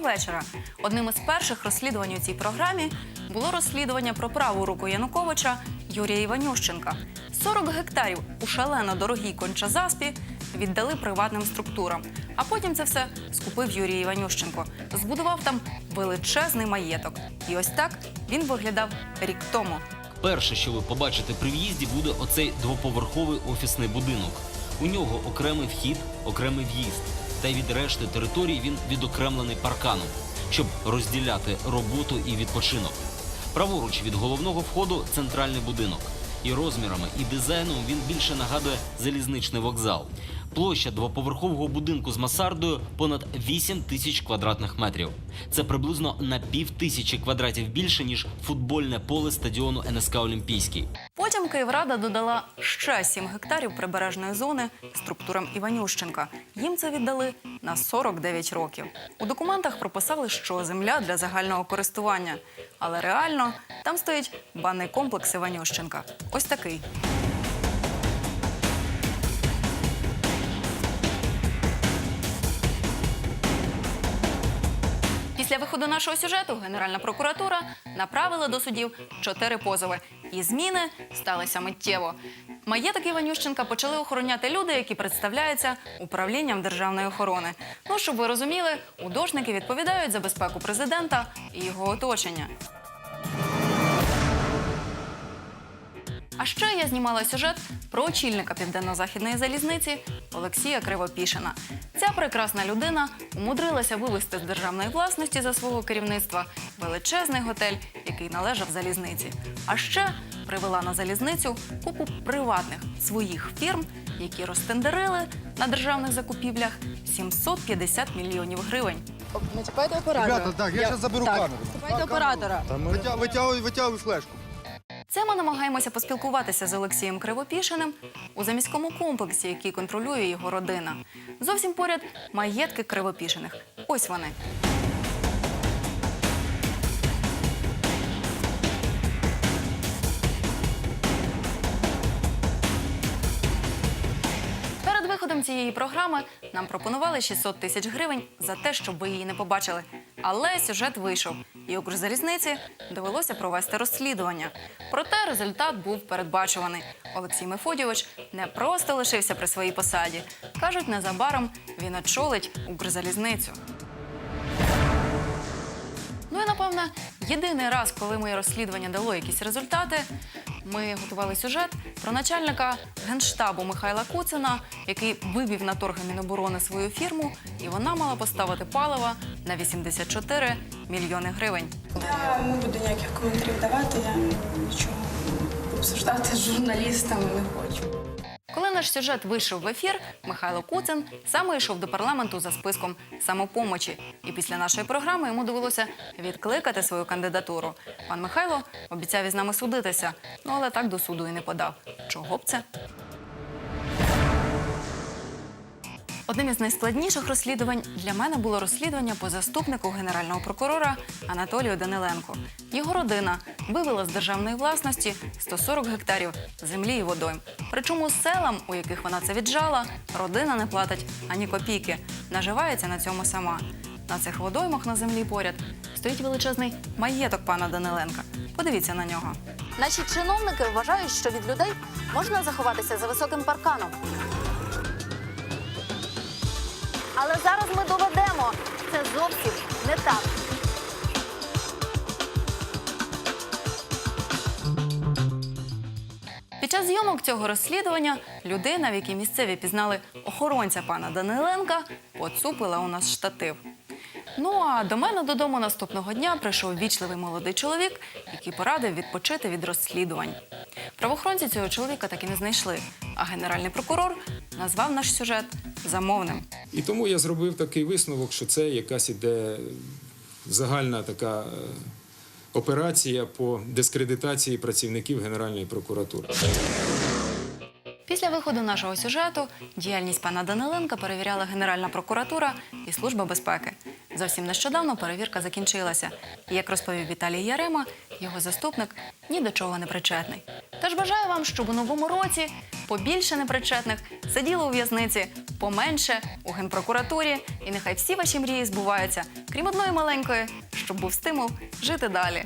вечора. Одним із перших розслідувань у цій програмі було розслідування про праву руку Януковича Юрія Іванющенка. 40 гектарів у шалено дорогій кончазаспі віддали приватним структурам. А потім це все скупив Юрій Іванющенко. Збудував там величезний маєток. І ось так він виглядав рік тому. Перше, що ви побачите при в'їзді, буде оцей двоповерховий офісний будинок. У нього окремий вхід, окремий в'їзд. Та й від решти території він відокремлений парканом, щоб розділяти роботу і відпочинок. Праворуч від головного входу центральний будинок. І розмірами, і дизайном він більше нагадує залізничний вокзал. Площа двоповерхового будинку з мансардою понад 8 тисяч квадратних метрів. Це приблизно на пів тисячі квадратів більше ніж футбольне поле стадіону НСК Олімпійський. Потім Київрада додала ще 7 гектарів прибережної зони структурам Іванющенка. Їм це віддали на 49 років. У документах прописали, що земля для загального користування. Але реально там стоїть банний комплекс Іванющенка. Ось такий. Виходу нашого сюжету Генеральна прокуратура направила до судів чотири позови. І зміни сталися миттєво. Маєток Іванющенка почали охороняти люди, які представляються управлінням державної охорони. Ну, щоб ви розуміли, удошники відповідають за безпеку президента і його оточення. А ще я знімала сюжет про очільника південно-західної залізниці Олексія Кривопішина. Ця прекрасна людина умудрилася вивезти з державної власності за свого керівництва величезний готель, який належав залізниці. А ще привела на залізницю купу приватних своїх фірм, які розтендерили на державних закупівлях 750 мільйонів гривень. Не чіпайте оператора. Ребята, так, я щас заберу так, камеру. Чіпайте оператора. Витя- Витягуй, витягуй флешку. Це ми намагаємося поспілкуватися з Олексієм Кривопішиним у заміському комплексі, який контролює його родина. Зовсім поряд маєтки Кривопішиних. Ось вони. Перед виходом цієї програми нам пропонували 600 тисяч гривень за те, щоб ви її не побачили. Але сюжет вийшов, і Укрзалізниці довелося провести розслідування. Проте результат був передбачуваний. Олексій Мефодійович не просто лишився при своїй посаді. Кажуть, незабаром він очолить Укрзалізницю. Ну і напевне, єдиний раз, коли моє розслідування дало якісь результати, ми готували сюжет про начальника генштабу Михайла Куцина, який вивів на торги Міноборони свою фірму, і вона мала поставити паливо на 84 мільйони гривень. Я не буду ніяких коментарів давати, я нічого обсуждати з журналістами не хочу. Коли наш сюжет вийшов в ефір, Михайло Куцин саме йшов до парламенту за списком самопомочі. І після нашої програми йому довелося відкликати свою кандидатуру. Пан Михайло обіцяв із нами судитися, ну але так до суду і не подав. Чого б це? Одним із найскладніших розслідувань для мене було розслідування по заступнику генерального прокурора Анатолію Даниленко. Його родина вивела з державної власності 140 гектарів землі і водойм. Причому селам, у яких вона це віджала, родина не платить ані копійки, наживається на цьому сама. На цих водоймах на землі поряд стоїть величезний маєток пана Даниленка. Подивіться на нього. Наші чиновники вважають, що від людей можна заховатися за високим парканом. Але зараз ми доведемо, це зовсім не так. Під час зйомок цього розслідування людина, в якій місцеві пізнали охоронця пана Даниленка, поцупила у нас штатив. Ну а до мене додому наступного дня прийшов вічливий молодий чоловік, який порадив відпочити від розслідувань. Правоохоронці цього чоловіка так і не знайшли, а генеральний прокурор назвав наш сюжет замовним. І тому я зробив такий висновок, що це якась іде загальна така е, операція по дискредитації працівників Генеральної прокуратури. Після виходу нашого сюжету діяльність пана Даниленка перевіряла Генеральна прокуратура і Служба безпеки. Зовсім нещодавно перевірка закінчилася. Як розповів Віталій Ярема, його заступник ні до чого не причетний. Тож бажаю вам, щоб у новому році побільше непричетних сиділо у в'язниці, поменше у генпрокуратурі, і нехай всі ваші мрії збуваються, крім одної маленької, щоб був стимул жити далі.